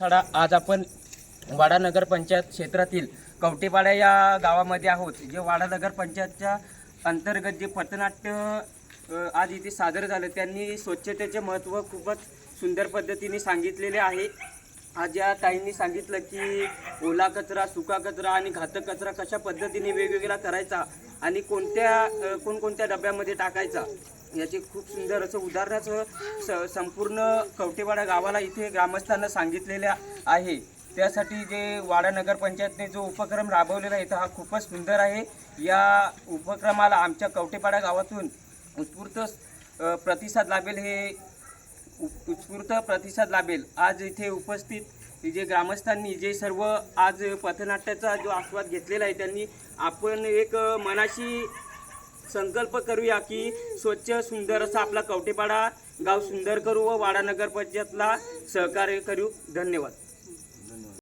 थडा आज आपण वाडा नगर पंचायत क्षेत्रातील कवटेपाडा या गावामध्ये आहोत जे वाडा नगर पंचायतच्या अंतर्गत जे पथनाट्य आज इथे सादर झालं त्यांनी स्वच्छतेचे महत्त्व खूपच सुंदर पद्धतीने सांगितलेले आहे. आज या ताईंनी सांगितलं की ओला कचरा सुका कचरा आणि घातक कचरा कशा पद्धतीने वेगवेगळा करायचा आणि कोणत्या कोणकोणत्या डब्यामध्ये टाकायचा. याचे खूप सुंदर असं उदाहरणाचं स संपूर्ण कवटेवाडा गावाला इथे ग्रामस्थांना सांगितलेल्या आहे. त्यासाठी जे वाडा नगरपंचायतने जो उपक्रम राबवलेला आहे हा खूपच सुंदर आहे. या उपक्रमाला आमच्या कवटेपाडा गावातून उत्स्फूर्त प्रतिसाद लाभेल हे उत्स्फूर्त प्रतिसाद लाभेल. आज इथे उपस्थित जे ग्रामस्थांनी जे सर्व आज पथनाट्याचा जो आस्वाद घेतलेला आहे त्यांनी आपण एक मनाशी संकल्प करूया की स्वच्छ सुंदर असा आपला कवटेपाडा गाव सुंदर करू व वाडा नगर पंचायतला सहकार्य करू. धन्यवाद.